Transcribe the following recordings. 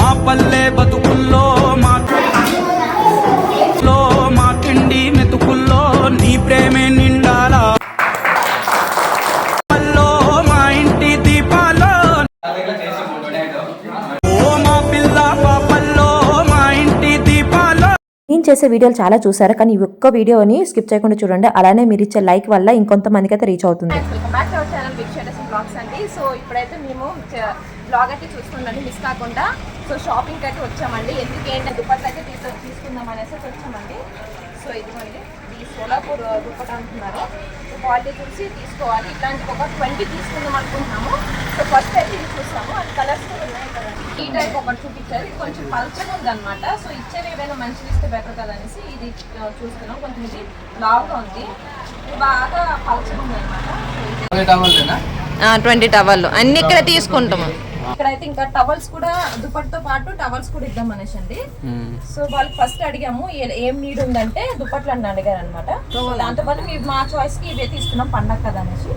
మా పల్లె బతుకుల్లో మాలో మా తిండి మెతుకుల్లో నీ ప్రేమే నిండాలా. మా ఇంటి దీపాలో ఓ మా పిల్ల పాపల్లో నేను చేసే వీడియోలు చాలా చూసారు? కానీ ఈ ఒక్క వీడియోని స్కిప్ చేయకుండా చూడండి. అలానే మీరు ఇచ్చే లైక్ వల్ల ఇంకొంతమందికి అయితే రీచ్ అవుతుంది. బ్లాగ్స్ అండి. సో ఇప్పుడైతే మేము బ్లాగ్ అయితే చూస్తుండండి మిస్ కాకుండా. సో షాపింగ్కి అయితే వచ్చామండి. ఎందుకు దుప్పట్లు అయితే తీసు తీసుకుందాం అనేసి వచ్చామండి. సో ఇదిగోండి ఈ సోలాపూర్ దుప్పట అంటున్నారు. క్వాలిటీ చూసి తీసుకోవాలి. ఇట్లాంటి ఒక ట్వంటీ తీసుకుందాం అనుకుంటున్నాము. సో ఫస్ట్ అయితే ఇది చూస్తాము. అది కలర్స్ కూడా ఉన్నాయి కదండి. ఈ టైప్ ఒకటి చూపించారు. ఇది కొంచెం ఉంది ఉందన్నమాట. సో ఇచ్చేవి ఏదైనా మంచిది ఇస్తే బెటర్ కదా అనేసి ఇది చూస్తున్నాం. కొంచెం ఇది లావుగా ఉంది. బాగా పలచగా ఉంది అనమాట ట్వంటీ టవర్లు అన్ని ఇక్కడ తీసుకుంటాము. ఇక్కడైతే ఇంకా టవల్స్ కూడా దుప్పటితో పాటు టవల్స్ కూడా ఇద్దాం అనేసి అండి. సో వాళ్ళకి ఫస్ట్ అడిగాము ఏ- ఏం నీడ్ ఉందంటే దుప్పట్లు అని అడిగారు అనమాట దాంతో పాటు మీరు మా చాయిస్కి ఇవే తీసుకున్నాం పండగ కదా అనేసి.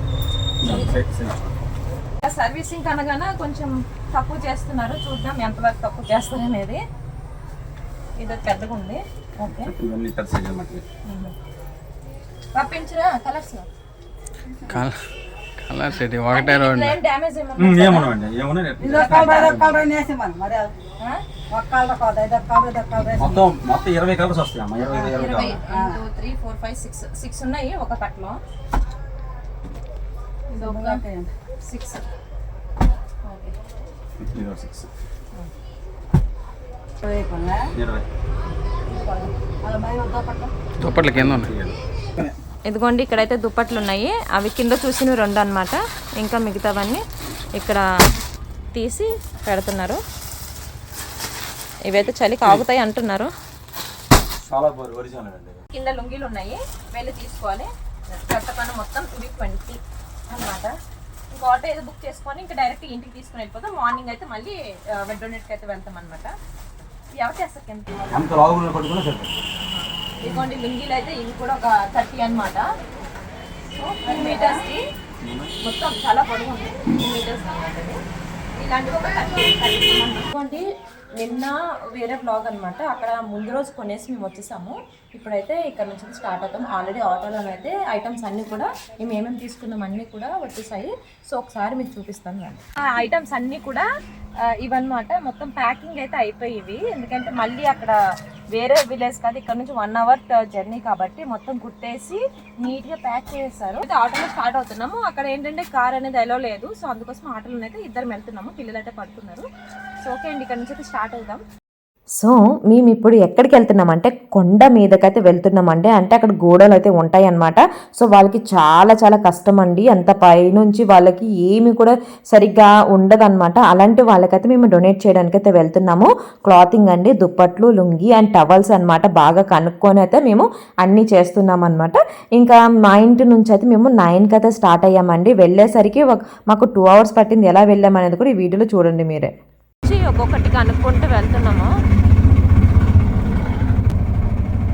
సర్వీసింగ్ అనగానే కొంచెం తక్కువ చేస్తున్నారు. చూద్దాం ఎంతవరకు తక్కువ చేస్తారు అనేది. ఇది పెద్దగా ఉంది. ఓకే. కలర్స్ కలర్ సెట్ ఒకటే రెండు ఏం డ్యామేజ్ ఏమన్నా ఏమనండి? ఏమన్నా మొత్తం మొత్తం ఇరవై కలర్స్ వస్తాయి అమ్మా ఇరవై ఇరవై ఇరవై కావాలి two three four five six six ఉన్నాయి. ఒక కట్లో సిక్స్ సిక్స్ దుప్పట్ల కింద ఉన్నాయి. ఇదిగోండి ఇక్కడైతే దుప్పట్లు ఉన్నాయి అవి కింద చూసిన రెండు అన్నమాట ఇంకా మిగతావన్నీ ఇక్కడ తీసి పెడుతున్నారు. ఇవైతే చలి కాగుతాయి అంటున్నారు. కింద లుంగీలు ఉన్నాయి వెళ్ళి తీసుకోవాలి. కట్టపన్న మొత్తం ఇవి ట్వంటీ అనమాట ఇంకా ఆటో ఏదో బుక్ చేసుకొని ఇంకా డైరెక్ట్ ఇంటికి తీసుకుని వెళ్ళిపోతాం మార్నింగ్ అయితే మళ్ళీ వెడ్డోనెట్కి అయితే వెళ్తాం అనమాట ఎవరు చేస్తారు ఇదిగోండి లుంగీలు అయితే ఇవి కూడా ఒక థర్టీ అనమాట సో టూ మీటర్స్కి మొత్తం చాలా పొడవు ఉంది. టూ మీటర్స్ ఇలాంటివి ఒక థర్టీ ఇదిగోండి నిన్న వేరే బ్లాగ్ అనమాట అక్కడ ముందు రోజు కొనేసి మేము వచ్చేసాము. ఇప్పుడైతే ఇక్కడ నుంచి స్టార్ట్ అవుతాం. ఆల్రెడీ ఆటోలో అయితే ఐటమ్స్ అన్నీ కూడా మేము ఏమేమి తీసుకున్నాం అన్నీ కూడా వచ్చేసాయి. సో ఒకసారి మీకు చూపిస్తాను ఆ ఐటమ్స్ అన్నీ కూడా ఇవన్నమాట. మొత్తం ప్యాకింగ్ అయితే అయిపోయి ఎందుకంటే మళ్ళీ అక్కడ వేరే విలేజ్ కాదు ఇక్కడ నుంచి వన్ అవర్ జర్నీ కాబట్టి మొత్తం కుట్టేసి నీట్గా ప్యాక్ చేస్తారు అయితే ఆటోలో స్టార్ట్ అవుతున్నాము. అక్కడ ఏంటంటే కార్ అనేది ఎలో లేదు. సో అందుకోసం ఆటోలోనైతే ఇద్దరు వెళ్తున్నాము. పిల్లలు అయితే పడుతున్నారు సో ఓకే అండి ఇక్కడ నుంచి అయితే స్టార్ట్ అవుదాం. సో మేము ఇప్పుడు ఎక్కడికి వెళ్తున్నామంటే కొండ మీదకైతే వెళ్తున్నామండి అంటే అక్కడ గోడలు అయితే ఉంటాయి అన్నమాట సో వాళ్ళకి చాలా చాలా కష్టం అండి. అంత పైనుంచి వాళ్ళకి ఏమి కూడా సరిగ్గా ఉండదన్నమాట. అలాంటి వాళ్ళకైతే మేము డొనేట్ చేయడానికి అయితే వెళ్తున్నాము. క్లాతింగ్ అండి దుప్పట్లు లుంగి అండ్ టవల్స్ అన్నమాట బాగా కనుక్కొని అయితే మేము అన్నీ చేస్తున్నాం అనమాట ఇంకా మా ఇంటి నుంచి అయితే మేము నైన్కి అయితే స్టార్ట్ అయ్యామండి. వెళ్ళేసరికి మాకు టూ అవర్స్ పట్టింది. ఎలా వెళ్ళామనేది కూడా ఈ వీడియోలో చూడండి మీరే. ఒక్కొక్కటి కనుక్కుంటూ వెళ్తున్నాము.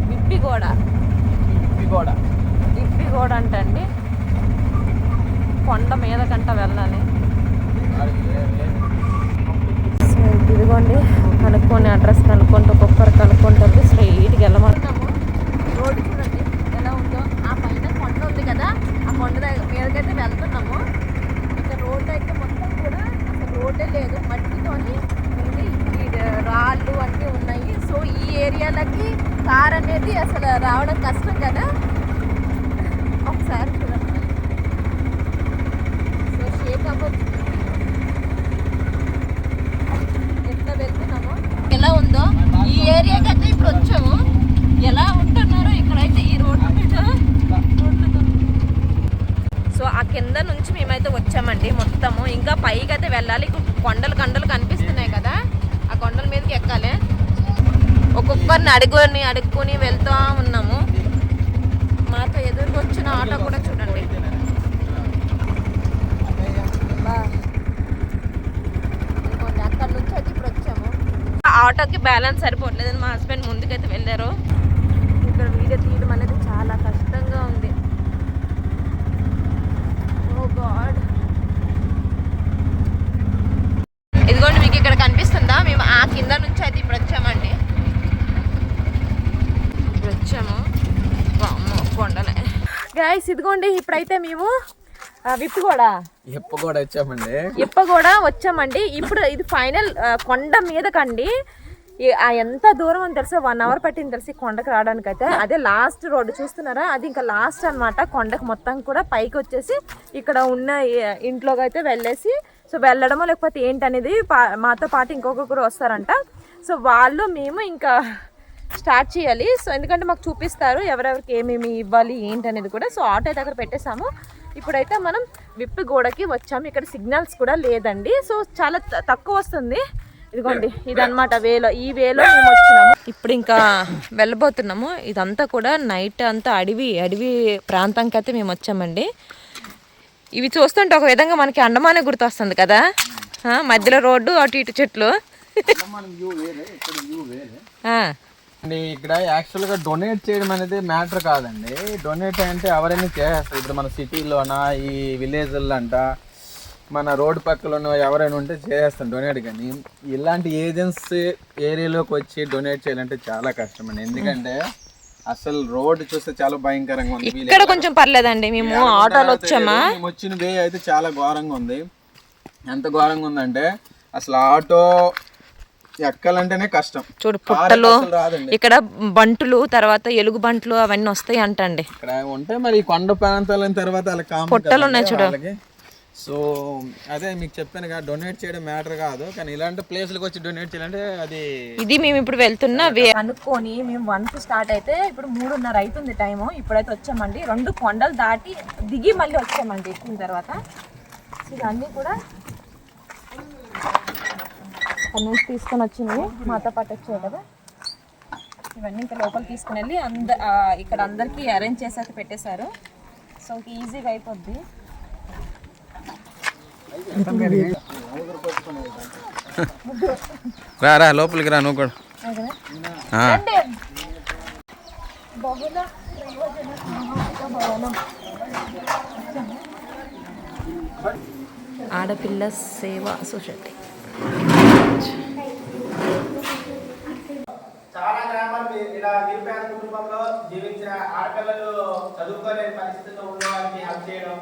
విప్పిగోడ విప్పిగోడ అంటండి. కొండ మీద కంట వెళ్ళాలి. సో ఇదిగోండి కనుక్కొని అడ్రస్ కనుక్కుంటూ ఒక్కొక్కరు కనుక్కుంటూ స్ట్రైట్కి వెళ్ళమంటున్నాము. రోడ్డు చూడండి ఎలా ఉందో. ఆ పైన కొండ ఉంది కదా ఆ కొండ దగ్గర మీదకైతే వెళ్తున్నాము ఇంకా రోడ్డు అయితే మొత్తం కూడా అసలు రోడ్డే లేదు మట్టితోని ఉంది రాళ్ళు అన్నీ ఉన్నాయి. సో ఈ ఏరియాలకి కార్ అనేది అసలు రావడం కష్టం కదా? ఒకసారి చూడండి. సో షేక్ అవ్వచ్చు. ఎట్లా వెళ్తున్నామో? ఎలా ఉందో? ఈ ఏరియాకి అయితే ఇప్పుడు వచ్చాము. ఎలా ఉంటున్నారో ఇక్కడైతే ఈ రోడ్డు మీద ఆ కింద నుంచి మేమైతే వచ్చామండి మొత్తము. ఇంకా పైకి అయితే వెళ్ళాలి. ఇక్కడ కొండలు కండలు కనిపిస్తున్నాయి కదా. ఆ కొండల మీదకి ఎక్కాలి. ఒక్కొక్కరిని అడుగుని అడుక్కొని వెళ్తా ఉన్నాము. మాతో ఎదురుకు వచ్చిన ఆటో కూడా చూడండి. అక్కడ నుంచి అయితే ఇప్పుడు వచ్చాము. ఆటోకి బ్యాలెన్స్ సరిపోవట్లేదని మా హస్బెండ్ ముందుకైతే వెళ్ళారు. ఇక్కడ వీడియో తీయడం అనేది చాలా కష్టంగా ఉంది ఓ గాడ్ ఇదిగోండి మీకు ఇక్కడ గైస్ ఇదిగోండి ఇప్పుడైతే మేము ఆ, విప్పు కూడా. ఎప్పు కూడా వచ్చామండి. ఇప్ప కూడా వచ్చామండి. ఇప్పుడు ఇది ఫైనల్ కొండ మీదకండి. ఎంత దూరం అని తెలిసి? వన్ అవర్ పట్టింది తెలిసి కొండకు రావడానికి అయితే అదే లాస్ట్ రోడ్డు చూస్తున్నారా? అది ఇంకా లాస్ట్ అన్నమాట. కొండకు మొత్తం కూడా పైకి వచ్చేసి ఇక్కడ ఉన్న ఇంట్లోకి అయితే వెళ్ళేసి సో వెళ్ళడమో లేకపోతే ఏంటనేది మాతో పాటు ఇంకొకరు వస్తారంట. సో వాళ్ళు మేము ఇంకా స్టార్ట్ చేయాలి. సో ఎందుకంటే మాకు చూపిస్తారు ఎవరెవరికి ఏమేమి ఇవ్వాలి ఏంటనేది కూడా. సో ఆటో దగ్గర పెట్టేశాము. ఇప్పుడైతే మనం విప్పి గోడకి వచ్చాము. ఇక్కడ సిగ్నల్స్ కూడా లేదండి. సో చాలా తక్కువ వస్తుంది. ఇదిగోండి ఇదన్నమాట వేలో. ఈ వేలో మేము వచ్చినాము. ఇప్పుడు ఇంకా వెళ్ళబోతున్నాము. ఇదంతా కూడా నైట్ అంతా అడవి అడవి ప్రాంతానికి అయితే మేము వచ్చామండి. ఇవి చూస్తుంటే ఒక విధంగా మనకి అండమానే గుర్తొస్తుంది కదా? మధ్యలో రోడ్డు అటు ఇటు చెట్లు. అండి ఇక్కడ యాక్చువల్గా డొనేట్ చేయడం అనేది మ్యాటర్ కాదండి. డొనేట్ అంటే ఎవరైనా చేస్తారు ఇప్పుడు మన సిటీలోన ఈ విలేజ్లో అంట మన రోడ్డు పక్కన ఎవరైనా ఉంటే చేస్తాం డొనేట్ కానీ ఇలాంటి ఏజెన్సీ ఏరియాలోకి వచ్చి డొనేట్ చేయాలంటే చాలా కష్టం అండి ఎందుకంటే అసలు రోడ్డు చూస్తే చాలా భయంకరంగా ఉంది. ఇక్కడ కొంచెం పర్లేదండి మేము ఆటోలో వచ్చామా? వచ్చిన వే అయితే చాలా ఘోరంగా ఉంది. ఎంత ఘోరంగా ఉందంటే అసలు ఆటో ఎక్కాలంటేనే కష్టం. చూడు పుట్టలు ఇక్కడ బంటులు తర్వాత ఎలుగు బంటులు అవన్నీ వస్తాయి అంటండి. ఇక్కడ ఉంటే మరి కొండ ప్రాంతాల తర్వాత పుట్టలు ఉన్నాయి చూడు. సో అదే మీకు చెప్పాను కదా డొనేట్ చేయడం మ్యాటర్ కాదు. కానీ ఇలాంటి ప్లేస్లకు వచ్చి డొనేట్ చేయాలంటే అది ఇది మేము ఇప్పుడు వెళ్తున్న వే అనుకొని మేము వన్కు స్టార్ట్ అయితే ఇప్పుడు మూడున్నర అవుతుంది టైము ఇప్పుడైతే వచ్చామండి. రెండు కొండలు దాటి దిగి మళ్ళీ వచ్చామండి ఎక్కిన తర్వాత. ఇవన్నీ కూడా అక్కడ నుంచి తీసుకొని వచ్చింది మాతో పాటు వచ్చాయి కదా. ఇవన్నీ ఇంకా లోపల తీసుకుని వెళ్ళి అంద ఇక్కడ అందరికీ అరేంజ్ చేసి అయితే పెట్టేశారు. సో ఇంక ఈజీగా అయిపోద్ది. రా రా లోపలికి రా నువ్వు కూడా. ఆడపిల్ల సేవా సొసైటీ. చాలా గ్రామాలు ఇలా నిరుపేద కుటుంబంలో జీవించిన ఆడపిల్లలు చదువుకోలేని పరిస్థితుల్లో ఉన్న వాళ్ళకి హెల్ప్ చేయడం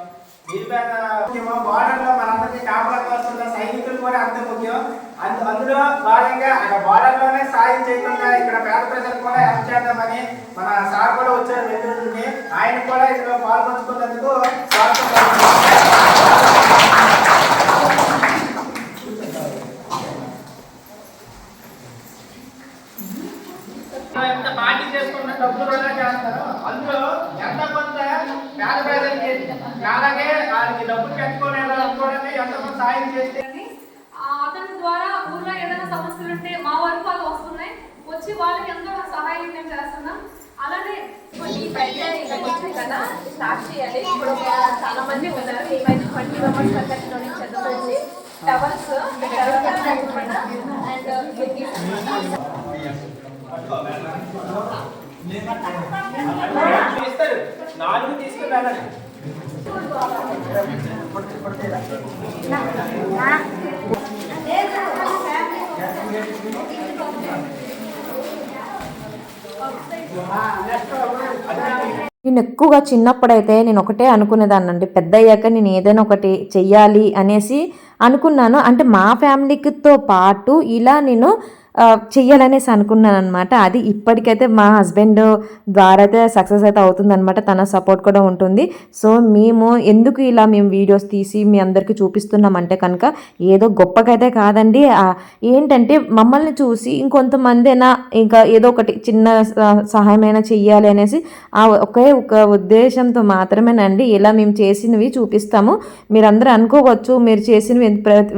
నిరుపేద బార్డర్లో మనందరికీ కాపలా సైనికులు కూడా అంత ముఖ్యం. అందు అందులో భాగంగా అక్కడ బార్డర్లోనే సాయం చేయకుండా ఇక్కడ పేద ప్రజలకు కూడా హెల్ప్ చేద్దామని మన సార్ కూడా వచ్చారు వెళ్తుంది ఆయన కూడా ఇందులో పాల్పంచుకున్నందుకు స్వాగతం ఎంత పార్టీ చేసుకున్న డబ్బులు కూడా చేస్తారు. అందులో ఎంత కొంత పేద ప్రజలకి అలాగే వాళ్ళకి డబ్బులు ఎంత కొంత సాయం చేస్తే ఆ అతని ద్వారా ఊర్లో ఏదైనా సమస్యలు ఉంటే మా వరకు వాళ్ళు వస్తున్నాయి. వచ్చి వాళ్ళకి ఎంతో సహాయం మేము చేస్తున్నాం. అలానే ఈ పైన కదా స్టార్ట్ చేయాలి. ఇప్పుడు చాలా మంది ఉన్నారు. ఏమైనా ట్వంటీ మెంబర్స్ వచ్చి టవల్స్ అండ్ ఇస్తారు నాలుగు నేను ఎక్కువగా చిన్నప్పుడైతే నేను ఒకటే అనుకునేదాన్నండి. పెద్ద అయ్యాక నేను ఏదైనా ఒకటి చెయ్యాలి అనేసి అనుకున్నాను. అంటే మా ఫ్యామిలీతో పాటు ఇలా నేను చెయ్యాలనేసి అనుకున్నాను అనమాట అది ఇప్పటికైతే మా హస్బెండ్ ద్వారా అయితే సక్సెస్ అయితే అవుతుందనమాట తన సపోర్ట్ కూడా ఉంటుంది. సో మేము ఎందుకు ఇలా మేము వీడియోస్ తీసి మీ అందరికీ చూపిస్తున్నామంటే కనుక ఏదో గొప్పకైతే కాదండి. ఏంటంటే మమ్మల్ని చూసి ఇంకొంతమందైనా ఇంకా ఏదో ఒకటి చిన్న స- సహాయమైనా చెయ్యాలి అనేసి ఆ ఒకే ఒక ఉద్దేశంతో మాత్రమేనండి. ఇలా మేము చేసినవి చూపిస్తాము. మీరందరూ అనుకోవచ్చు మీరు చేసినవి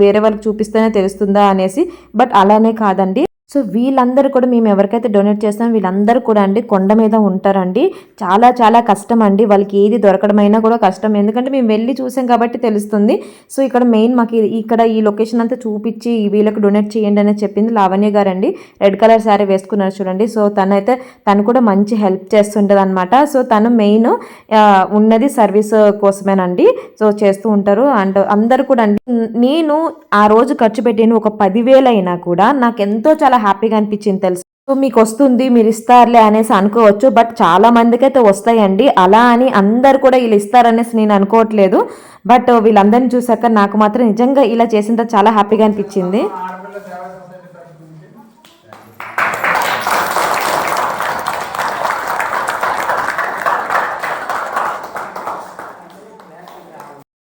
వేరే వాళ్ళకి చూపిస్తేనే తెలుస్తుందా అనేసి. బట్ అలానే కాదండి. సో వీళ్ళందరూ కూడా మేము ఎవరికైతే డొనేట్ చేస్తామో వీళ్ళందరూ కూడా అండి కొండ మీద ఉంటారండి. చాలా చాలా కష్టం అండి. వాళ్ళకి ఏది దొరకడమైనా కూడా కష్టం. ఎందుకంటే మేము వెళ్ళి చూసాం కాబట్టి తెలుస్తుంది. సో ఇక్కడ మెయిన్ మాకు ఇక్కడ ఈ లొకేషన్ అంతా చూపించి వీళ్ళకి డొనేట్ చేయండి అని చెప్పింది లావణ్య గారు అండి రెడ్ కలర్ శారీ వేసుకున్నారు చూడండి. సో తనైతే తను కూడా మంచి హెల్ప్ చేస్తుంటుంది అనమాట సో తను మెయిన్ ఉన్నది సర్వీస్ కోసమేనండి. సో చేస్తూ ఉంటారు. అండ్ అందరు కూడా అండి. నేను ఆ రోజు ఖర్చు పెట్టిన ఒక పదివేలైనా అయినా కూడా నాకు ఎంతో చాలా హ్యాపీగా అనిపించింది తెలుసు? మీకు వస్తుంది మీరు ఇస్తారులే అనేసి అనుకోవచ్చు బట్ చాలా మందికి అయితే వస్తాయండి. అలా అని అందరు కూడా వీళ్ళు ఇస్తారనేసి నేను అనుకోవట్లేదు. బట్ వీళ్ళందరిని చూసాక నాకు మాత్రం నిజంగా ఇలా చేసిన చాలా హ్యాపీగా అనిపించింది ఆడపిల్ల సేవా సొసైటీ తరఫు నుంచి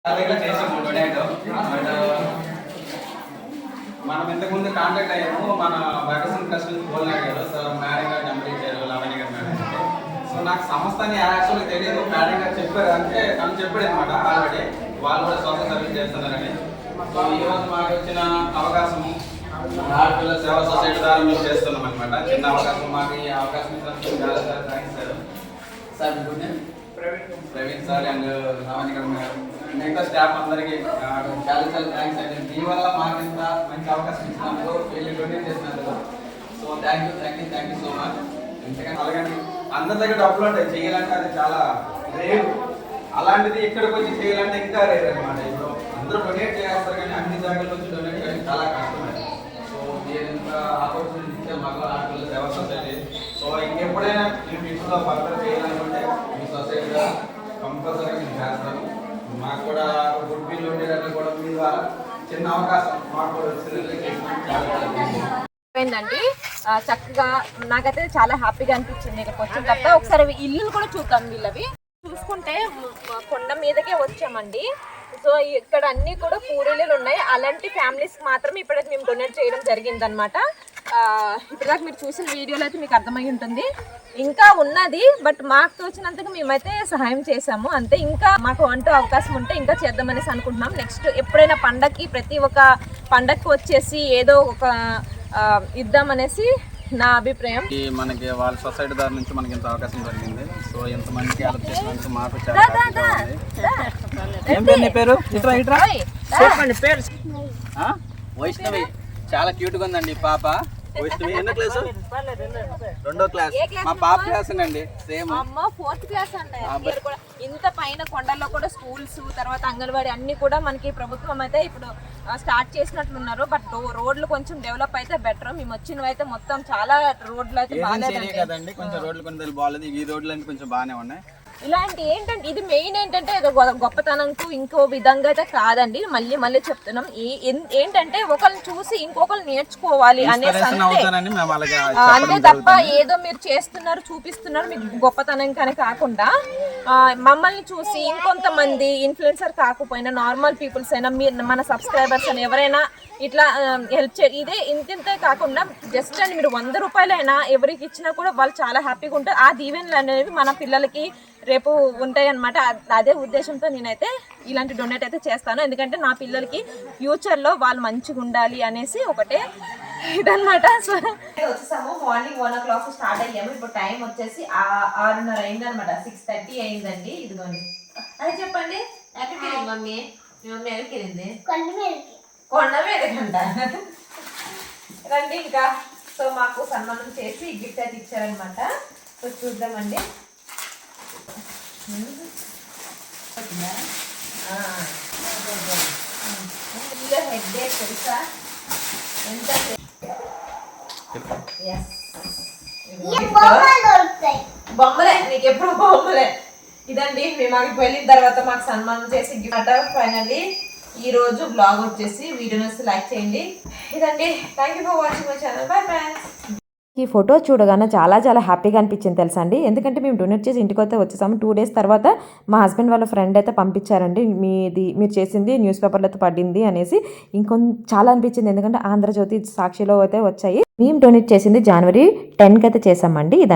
దగ్గర చేసాము డొనేట్ బట్ మనం ఇంతకుముందు కాంటాక్ట్ అయ్యాము మన భగసింగ్ ట్రస్ట్ నుంచి ఫోన్ అడిగారు సార్ మేడం గారు నెంబర్ ఇచ్చారు లవణి గారు మేడం సో నాకు సంస్థ అని యాక్చువల్గా తెలియదు మేడం గారు చెప్పారు అంటే తను చెప్పాడు అనమాట ఆల్రెడీ వాళ్ళు కూడా సోషల్ సర్వీస్ చేస్తున్నారని సో ఈ రోజు మాకు వచ్చిన అవకాశము ఆడపిల్ల సేవా సొసైటీ ద్వారా మేము చేస్తున్నాం అనమాట చిన్న అవకాశం మాకు ఈ అవకాశం ఇచ్చినందుకు చాలా చాలా thanks sir. Sir good name? Praveen sir and Ravani గారు. మిగతా స్టాఫ్ అందరికి చాలా చాలా థ్యాంక్స్ అండి. మీ వల్ల మాకు ఇంత మంచి అవకాశం ఇచ్చినందుకు వెళ్ళి డొనేట్ చేసినందుకు. So thank you thank you thank you so much ఎందుకంటే అలాగే అందరి దగ్గర డబ్బులు ఉంటాయి. చేయాలంటే అది చాలా రేరు అలాంటిది ఇక్కడికి వచ్చి చేయాలంటే ఇంకా రేరు అనమాట ఇప్పుడు అందరూ డొనేట్ చేస్తారు కానీ అన్ని జాగాల వచ్చి డొనేట్ చేయడం చాలా కష్టమే సో ఆపర్చునిటీ ఇచ్చే మగ ఆడపిల్లలు సేవా సొసైటీ సో ఇంకెప్పుడైనా మీ ఫ్యూచర్లో ఫర్దర్ చేయాలనుకుంటే మీ సొసైటీగా కంపల్సరీ మేము చేస్తాము. మాకు కూడా గుడ్ బిల్ ఉండేదాన్ని కూడా మీ ద్వారా చిన్న అవకాశం మాకు కూడా వచ్చినట్లు చేసినందుకు ఏంటండి చక్కగా నాకైతే చాలా హ్యాపీగా అనిపించింది. ఇక్కడికి వచ్చిన తర్వాత ఒకసారి ఇల్లు కూడా చూద్దాం వీళ్ళవి. చూసుకుంటే కొండ మీదకే వచ్చామండి. సో ఇక్కడ అన్ని కూడా పూరీలు ఉన్నాయి. అలాంటి ఫ్యామిలీస్కి మాత్రం ఇప్పటికి మేము డొనేట్ చేయడం జరిగిందనమాట ఇప్పటిదాకా మీరు చూసిన వీడియోలో అయితే మీకు అర్థమై ఉంటుంది. ఇంకా ఉన్నది బట్ మాకు తోచినంతగా మేమైతే సహాయం చేసాము అంతే ఇంకా మాకు అంటూ అవకాశం ఉంటే ఇంకా చేద్దామనేసి అనుకుంటున్నాం. నెక్స్ట్ ఎప్పుడైనా పండక్కి ప్రతి ఒక్క పండక్కి వచ్చేసి ఏదో ఒక ఇద్దామనేసి నా అభిప్రాయం. ఈ మనకి వాళ్ళ సొసైటీ దారి నుంచి మనకి ఇంత అవకాశం దొరికింది. సో ఇంతమందికి హెల్ప్ చేసినందుకు మాకు చాలా నీ పేరు? ఇట్రా ఇట్రా? చెప్పండి పేరు. ఆ? వైష్ణవి. చాలా క్యూట్గా ఉందండి పాప. వైష్ణవి ఎన్నో క్లాస్ రెండో క్లాస్ మా పాప క్లాస్ అండి సేమ్ అమ్మ ఫోర్త్ క్లాస్ అంటే ఇంత పైన కొండల్లో కూడా స్కూల్స్ తర్వాత అంగన్వాడీ అన్ని కూడా మనకి ప్రభుత్వం అయితే ఇప్పుడు స్టార్ట్ చేసినట్లున్నారు. బట్ రోడ్లు కొంచెం డెవలప్ అయితే బెటర్ మేము వచ్చినవి అయితే మొత్తం చాలా రోడ్లు అయితే బాగాలేదండి. కదండి. కొంచెం రోడ్లు కొన్ని బాగాలేదు. ఈ రోడ్లు అన్ని కొంచెం బాగానే ఉన్నాయి. ఇలాంటి ఏంటంటే ఇది మెయిన్ ఏంటంటే ఏదో గొప్పతనంకు ఇంకో విధంగా అయితే కాదండి. మళ్ళీ మళ్ళీ చెప్తున్నాం. ఏంటంటే ఒకరిని చూసి ఇంకొకరు నేర్చుకోవాలి ఇన్స్పిరేషన్ అంతే తప్ప. ఏదో మీరు చేస్తున్నారు చూపిస్తున్నారు మీకు గొప్పతనం కానీ కాకుండా మమ్మల్ని చూసి ఇంకొంతమంది ఇన్ఫ్లుయెన్సర్ కాకపోయినా నార్మల్ పీపుల్స్ అయినా మీరు మన సబ్స్క్రైబర్స్ అని ఎవరైనా ఇట్లా హెల్ప్ చే ఇదే ఇంతింతే కాకుండా జస్ట్ అండి మీరు వంద రూపాయలైనా ఎవరికి ఇచ్చినా కూడా వాళ్ళు చాలా హ్యాపీగా ఉంటారు. ఆ దీవెనలు అనేవి మన పిల్లలకి రేపు ఉంటాయి అనమాట అదే ఉద్దేశంతో నేనైతే ఇలాంటి డొనేట్ అయితే చేస్తాను. ఎందుకంటే నా పిల్లలకి ఫ్యూచర్లో వాళ్ళు మంచిగా ఉండాలి అనేసి ఒకటే ఇదన్నమాట. సో వచ్చేసాము. Morning one o'clock start అయ్యాము. ఇప్పుడు టైం వచ్చేసి ఆ- ఆరున్నర అయింది అనమాట సిక్స్ థర్టీ అయిందండి. ఇదిగోండి. అది చెప్పండి. ఎక్కడికి మమ్మీ. మీ మమ్మీ ఎక్కడికి వెళ్ళింది? కొండ మీదకంట. రండి ఇంకా. సో మాకు సన్మానం చేసి గిఫ్ట్ అయితే ఇచ్చారనమాట సో చూద్దామండి. హెడ్ తెలుసా ఎంత బొమ్మలే నీకు ఎప్పుడు బొమ్మలే. ఇదండి మేము అక్కడికి వెళ్ళిన తర్వాత మాకు సన్మానం చేసి గిఫ్ట్ ఫైనల్లీ ఈ రోజు బ్లాగ్ వచ్చేసి వీడియో వస్తే లైక్ చేయండి. ఇదండి thank you for watching my channel bye friends ఈ ఫోటో చూడగానే చాలా చాలా హ్యాపీగా అనిపించింది తెలుసా అండి. ఎందుకంటే మేము డొనేట్ చేసి ఇంటికి అయితే వచ్చేసాము. టూ డేస్ తర్వాత మా హస్బెండ్ వాళ్ళ ఫ్రెండ్ అయితే పంపించారండి. మీది మీరు చేసింది న్యూస్ పేపర్లో అయితే పడింది అనేసి ఇంకొంచెం చాలా అనిపించింది. ఎందుకంటే ఆంధ్రజ్యోతి సాక్షిలో అయితే వచ్చాయి. మేము డొనేట్ చేసింది జనవరి టెన్కి అయితే చేసామండి. ఇది